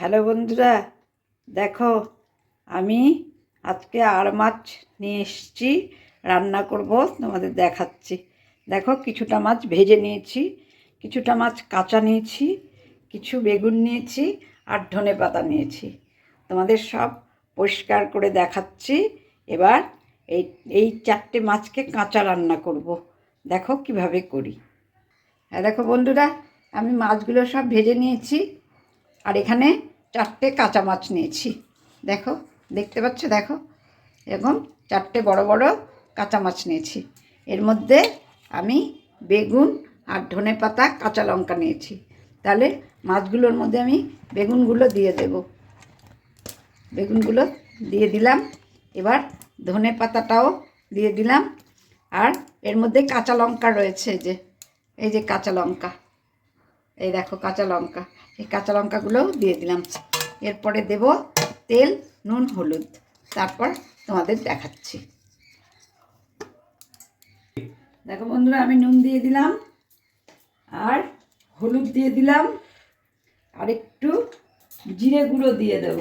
Hello বন্ধুরা, দেখো আমি আজকে আর মাছ নিয়ে এসেছি, রান্না করব, তোমাদের দেখাচ্ছি। দেখো কিছুটা মাছ ভেজে নিয়েছি, কিছুটা মাছ কাঁচা নিয়েছি, কিছু বেগুন নিয়েছি আর ধনে পাতা নিয়েছি। তোমাদের সব পরিষ্কার করে দেখাচ্ছি। এবার এই এই চারটে মাছকে কাঁচা রান্না করব। দেখো কীভাবে করি। হ্যাঁ দেখো বন্ধুরা, আমি মাছগুলো সব ভেজে নিয়েছি। আর এখানে চারটে কাঁচা মাছ নিয়েছি। দেখো, দেখতে পাচ্ছ? দেখো, এরকম চারটে বড় বড় কাঁচা মাছ নিয়েছি। এর মধ্যে আমি বেগুন আর ধনে পাতা, কাঁচা লঙ্কা নিয়েছি। তাহলে মাছগুলোর মধ্যে আমি বেগুনগুলো দিয়ে দেব। বেগুনগুলো দিয়ে দিলাম। এবার ধনে পাতাটাও দিয়ে দিলাম। আর এর মধ্যে কাঁচা লঙ্কা রয়েছে যে, এই যে কাঁচা লঙ্কা। এই দেখো, কাঁচা লঙ্কা। এই কাঁচা লঙ্কাগুলোও দিয়ে দিলাম। এরপরে দেব তেল, নুন, হলুদ। তারপর তোমাদের দেখাচ্ছি। দেখো বন্ধুরা, আমি নুন দিয়ে দিলাম আর হলুদ দিয়ে দিলাম। আর একটু জিরে গুঁড়ো দিয়ে দেব।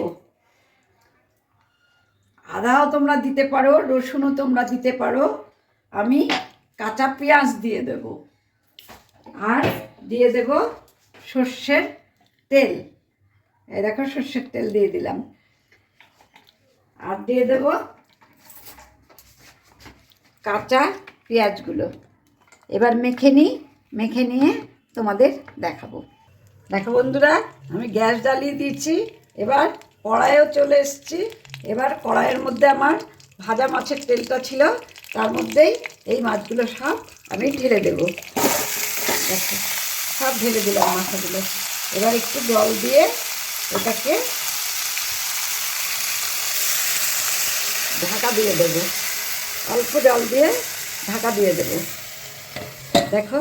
আদাও তোমরা দিতে পারো, রসুনও তোমরা দিতে পারো। আমি কাঁচা পেঁয়াজ দিয়ে দেবো। আর দিয়ে দেব সর্ষের তেল। দেখো সর্ষের তেল দিয়ে দিলাম। আর দিয়ে দেব কাঁচা পেঁয়াজগুলো। এবার মেখে নিই মেখে নিয়ে তোমাদের দেখাবো। দেখো বন্ধুরা, আমি গ্যাস জ্বালিয়ে দিয়েছি, এবার কড়াইও চলে এসেছি। এবার কড়াইয়ের মধ্যে আমার ভাজা মাছের তেলটা ছিল, তার মধ্যেই এই মাছগুলো সব আমি ঢেলে দেবো। দেখো, সব ঢেলে দিলাম মাথাগুলো এবার একটু জল দিয়ে এটাকে ঢাকা দিয়ে দেবো। অল্প জল দিয়ে ঢাকা দিয়ে দেবো। দেখো,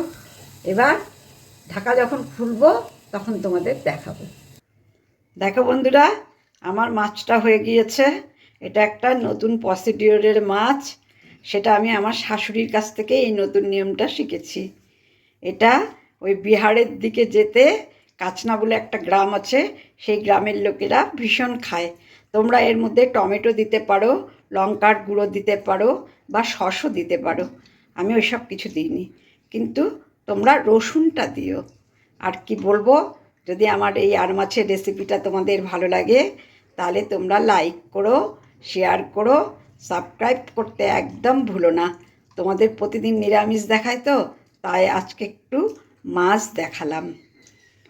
এবার ঢাকা যখন খুলবো, তখন তোমাদের দেখাবো। দেখো বন্ধুরা, আমার মাছটা হয়ে গিয়েছে। এটা একটা নতুন প্রসিডিওরের মাছ। সেটা আমি আমার শাশুড়ির কাছ থেকে এই নতুন নিয়মটা শিখেছি। এটা ওই বিহারের দিকে যেতে কাচনা বলে একটা গ্রাম আছে, সেই গ্রামের লোকেরা ভীষণ খায়। তোমরা এর মধ্যে টমেটো দিতে পারো, লঙ্কার গুঁড়ো দিতে পারো বা সসও দিতে পারো। আমি ওই সব কিছু দিইনি। কিন্তু তোমরা রসুনটা দিও। আর কি বলব, যদি আমার এই আর মাছের রেসিপিটা তোমাদের ভালো লাগে, তাহলে তোমরা লাইক করো, শেয়ার করো, সাবস্ক্রাইব করতে একদম ভুলো না। তোমাদের প্রতিদিন নিরামিষ দেখায় তো, তাই আজকে একটু মাছ দেখালাম।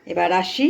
এবার আসি